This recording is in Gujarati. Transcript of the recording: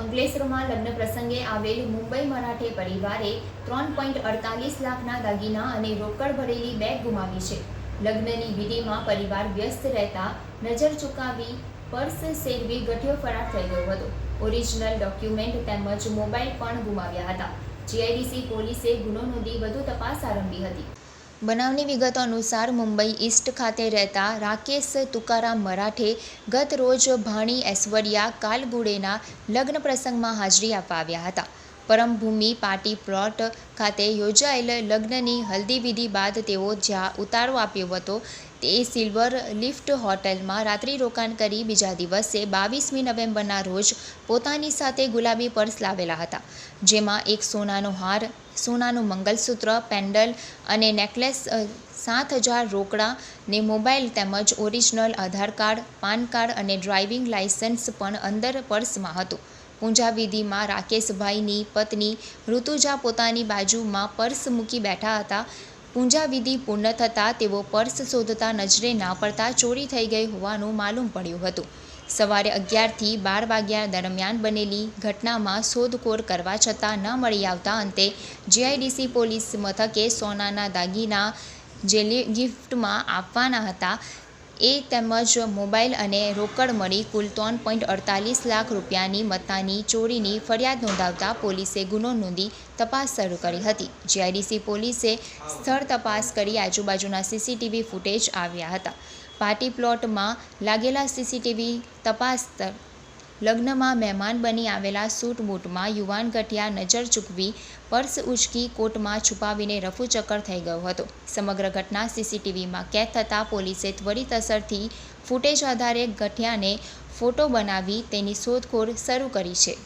અંકલેશ્વરમાં લગ્ન પ્રસંગે આવેલ મુંબઈ મરાઠે પરિવારે ત્રણ પોઈન્ટ અડતાલીસ લાખના દાગીના અને રોકડ ભરેલી બેગ ગુમાવી છે. લગ્નની વિધિમાં પરિવાર વ્યસ્ત રહેતા નજર ચૂકાવી પર્સ સેરવી ગઠિયો ફરાર થઈ ગયો હતો. ઓરિજિનલ ડોક્યુમેન્ટ તેમજ મોબાઈલ પણ ગુમાવ્યા હતા. જીઆઈડીસી પોલીસે ગુનો નોંધી વધુ તપાસ આરંભી હતી. બનાવની વિગતો અનુસાર મુંબઈ ઈસ્ટ ખાતે રહેતા રાકેશ તુકારામ મરાઠે ગત રોજ ભાણી ઐશ્વર્યા કાલગુડેના લગ્ન પ્રસંગમાં હાજરી આપવા આવ્યા હતા. પરમભૂમિ પાર્ટી પ્લોટ ખાતે યોજાયેલ લગ્નની હલ્દી વિધિ બાદ તેઓ જ્યાં ઉતારો આપ્યો હતો, તે સિલ્વર લિફ્ટ હોટલમાં રાત્રિ રોકાણ કરી બીજા દિવસે બાવીસમી નવેમ્બરના રોજ પોતાની સાથે ગુલાબી પર્સ લાવેલા હતા, જેમાં એક સોનાનો હાર, સોનાનું મંગલસૂત્ર, પેન્ડલ અને નેકલેસ સાત હજાર રોકડા ને મોબાઈલ તેમજ original Aadhaar card, PAN card અને ડ્રાઇવિંગ લાયસન્સ પણ અંદર પર્સમાં હતું. પૂજા વિધિમાં રાકેશભાઈની પત્ની ઋતુજા પોતાની બાજુમાં પર્સ મૂકી બેઠા હતા. પૂંજાવિધિ પૂર્ણ થતાં તેઓ પર્સ શોધતા નજરે ના પડતા ચોરી થઈ ગઈ હોવાનું માલુમ પડ્યું હતું. સવારે અગિયારથી બાર વાગ્યા દરમિયાન બનેલી ઘટનામાં શોધખોળ કરવા છતાં ન મળી આવતા અંતે જીઆઈડીસી પોલીસ મથકે સોનાના દાગીના જે ગિફ્ટમાં આપવાના હતા. એ તેમજ મોબાઈલ અને રોકડ મળી કુલ ત્રણ પોઈન્ટ અડતાલીસ લાખ રૂપિયાની મત્તાની ચોરીની ફરિયાદ નોંધાવતા પોલીસે ગુનો નોંધી તપાસ શરૂ કરી હતી. જીઆઈડીસી પોલીસે સ્થળ તપાસ કરી આજુબાજુના સીસીટીવી ફૂટેજ આવ્યા હતા. પાર્ટી પ્લોટમાં લાગેલા સીસીટીવી તપાસ લગ્નમાં મહેમાન બની આવેલા સૂટ બૂટમાં યુવાન ગઠિયા નજર ચૂકવી પર્સ ઉચકી કોટમાં છુપાવીને રફુચક્કર થઈ ગયો હતો. સમગ્ર ઘટના સીસીટીવીમાં કેદ થતાં પોલીસે ત્વરિત અસરથી ફૂટેજ આધારે ગઠિયાને ફોટો બનાવી તેની શોધખોળ શરૂ કરી છે.